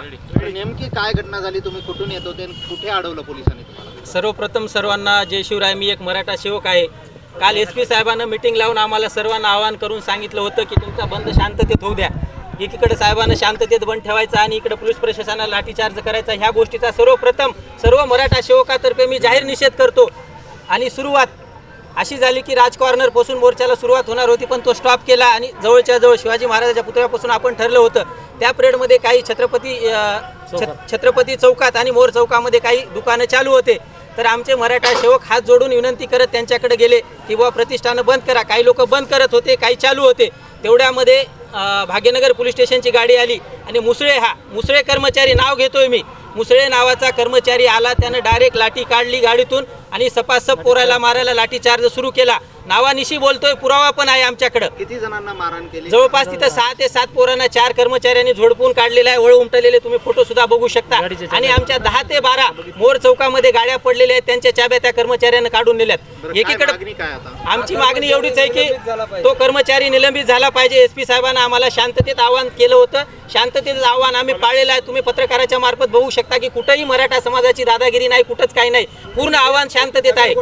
तर नेमकी काय घटना झाली? तुम्ही कुठून येत होते? आणि कुठे अडवलं पोलिसांनी तुम्हाला? सर्वप्रथम सर्वांना जय शिवराय. मी एक मराठा सेवक आहे. काल एस पी साहेबांना मिटिंग लावून आम्हाला सर्वांना आवाहन करून सांगितलं होतं की तुमचा बंद शांततेत होऊ द्या. एकीकडे साहेबांना शांततेत बंद ठेवायचा आणि इकडे पोलीस प्रशासनाला लाठीचार्ज करायचा ह्या गोष्टीचा सर्वप्रथम सर्व मराठा सेवकातर्फे मी जाहीर निषेध करतो. आणि सुरुवात अशी झाली की राज कॉर्नरपासून मोर्चाला सुरुवात होणार होती पण तो स्टॉप केला आणि जवळच्या जवळ शिवाजी महाराजाच्या पुतळ्यापासून आपण ठरलं होतं त्या परेडमध्ये काही छत्रपती छत्रपती चौकात आणि मोर चौकामध्ये काही दुकानं चालू होते. तर आमचे मराठा सेवक हात जोडून विनंती करत त्यांच्याकडे गेले की बुवा प्रतिष्ठानं बंद करा. काही लोक बंद करत होते काही चालू होते. तेवढ्यामध्ये भाग्यनगर पोलीस स्टेशनची गाडी आली आणि मुसळे हा मुसळे कर्मचारी नाव घेतोय मी. मुसळे नावाचा कर्मचारी आला त्यानं डायरेक्ट लाठी काढली गाडीतून आणि सपासप पोराला मारायला लाठीचार्ज सुरू केला. नावानिशी बोलतोय पुरावा पण आहे आमच्याकडं. किती जणांना मारहाण केली? जवळपास तिथं सहा ते सात पोरांना चार कर्मचाऱ्यांनी झोडपून काढलेला आहे वळ उमटलेले तुम्ही फोटो सुद्धा बघू शकता. आणि आमच्या दहा ते बारा मोर चौकामध्ये गाड्या पडलेल्या आहेत त्यांच्या चाब्या त्या कर्मचाऱ्यांना काढून नेल्यात. एकीकडे मागणी काय आता? आमची मागणी एवढीच आहे की तो कर्मचारी निलंबित झाला पाहिजे. एस पी साहेबांना आम्हाला शांततेत आवाहन केलं होतं. शांततेचं आव्हान आम्ही पाळलेलं आहे. तुम्ही पत्रकाराच्या मार्फत बघू शकता की कुठंही मराठा समाजाची दादागिरी नाही कुठंच काही नाही. पूर्ण आव्हान शांततेत आहे?